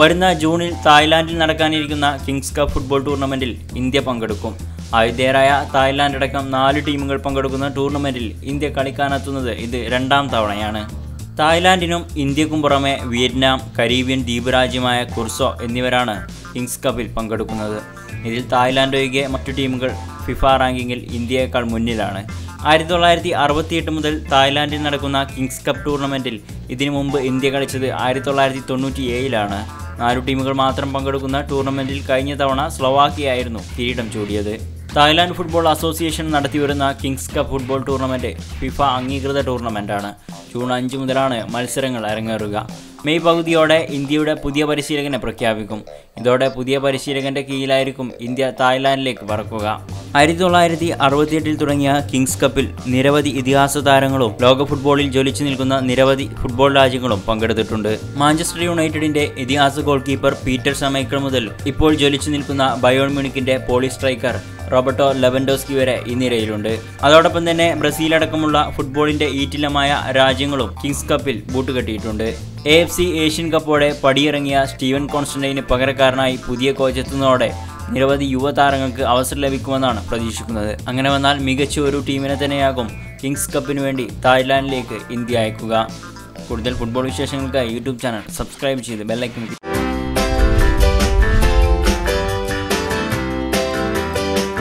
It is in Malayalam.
വരുന്ന ജൂണിൽ തായ്ലാന്റിൽ നടക്കാനിരിക്കുന്ന കിങ്സ് കപ്പ് ഫുട്ബോൾ ടൂർണമെന്റിൽ ഇന്ത്യ പങ്കെടുക്കും. ആതിഥേയരായ തായ്ലാന്റ് അടക്കം നാല് ടീമുകൾ പങ്കെടുക്കുന്ന ടൂർണമെന്റിൽ ഇന്ത്യ കളിക്കാനെത്തുന്നത് ഇത് രണ്ടാം തവണയാണ്. തായ്ലാന്റിനും ഇന്ത്യക്കും പുറമെ വിയറ്റ്നാം കരീബിയൻ ദ്വീപ് രാജ്യമായ കുർസോ എന്നിവരാണ് കിങ്സ് കപ്പിൽ പങ്കെടുക്കുന്നത്. ഇതിൽ തായ്ലാന്റ് ഒഴികെ മറ്റു ടീമുകൾ ഫിഫ റാങ്കിങ്ങിൽ ഇന്ത്യയേക്കാൾ മുന്നിലാണ്. ആയിരത്തി തൊള്ളായിരത്തി അറുപത്തിയെട്ട് മുതൽ തായ്ലാന്റിൽ നടക്കുന്ന കിങ്സ് കപ്പ് ടൂർണമെന്റിൽ ഇതിനു മുമ്പ് ഇന്ത്യ കളിച്ചത് ആയിരത്തി തൊള്ളായിരത്തി തൊണ്ണൂറ്റി ഏഴിലാണ് നാലു ടീമുകൾ മാത്രം പങ്കെടുക്കുന്ന ടൂർണമെന്റിൽ കഴിഞ്ഞ തവണ സ്ലൊവാക്കിയായിരുന്നു കിരീടം ചൂടിയത്. തായ്ലാൻഡ് ഫുട്ബോൾ അസോസിയേഷൻ നടത്തിവരുന്ന King's Cup football tournament FIFA അംഗീകൃത ടൂർണമെന്റാണ്. ജൂൺ അഞ്ച് മുതലാണ് മത്സരങ്ങൾ അരങ്ങേറുക. മെയ് പകുതിയോടെ ഇന്ത്യയുടെ പുതിയ പരിശീലകനെ പ്രഖ്യാപിക്കും. ഇതോടെ പുതിയ പരിശീലകന്റെ കീഴിലായിരിക്കും ഇന്ത്യ തായ്ലാൻഡിലേക്ക് പറക്കുക. ആയിരത്തി തൊള്ളായിരത്തി അറുപത്തിയെട്ടിൽ തുടങ്ങിയ കിങ്സ് കപ്പിൽ നിരവധി ഇതിഹാസ താരങ്ങളും ലോക ഫുട്ബോളിൽ ജ്വലിച്ചു നിൽക്കുന്ന നിരവധി ഫുട്ബോൾ രാജ്യങ്ങളും പങ്കെടുത്തിട്ടുണ്ട്. മാഞ്ചസ്റ്റർ യുണൈറ്റഡിന്റെ ഇതിഹാസ ഗോൾ കീപ്പർ പീറ്റർ സമൈക്കർ മുതൽ ഇപ്പോൾ ജ്വലിച്ചു നിൽക്കുന്ന ബയോൺ മ്യൂണിക്കിന്റെ പോളി സ്ട്രൈക്കർ റോബർട്ടോ ലെവൻഡോസ്കി വരെ ഈ നിരയിലുണ്ട്. അതോടൊപ്പം തന്നെ ബ്രസീൽ അടക്കമുള്ള ഫുട്ബോളിന്റെ ഈറ്റിലമായ രാജ്യങ്ങളും കിങ്സ് കപ്പിൽ ബൂട്ടുകെട്ടിയിട്ടുണ്ട്. എ എഫ് സി ഏഷ്യൻ കപ്പോടെ പടിയിറങ്ങിയ സ്റ്റീവൻ കോൺസ്റ്റന്റൈന് പകരക്കാരനായി പുതിയ കോച്ച് എത്തുന്നതോടെ നിരവധി യുവതാരങ്ങൾക്ക് അവസരം ലഭിക്കുമെന്നാണ് പ്രതീക്ഷിക്കുന്നത്. അങ്ങനെ വന്നാൽ മികച്ച ഒരു ടീമിനെ തന്നെയാകും കിങ്സ് കപ്പിന് വേണ്ടി തായ്ലാൻഡിലേക്ക് ഇന്ത്യ അയക്കുക. കൂടുതൽ ഫുട്ബോൾ വിശേഷങ്ങൾക്കായി യൂട്യൂബ് ചാനൽ സബ്സ്ക്രൈബ് ചെയ്ത് ബെല്ലൈക്കൻ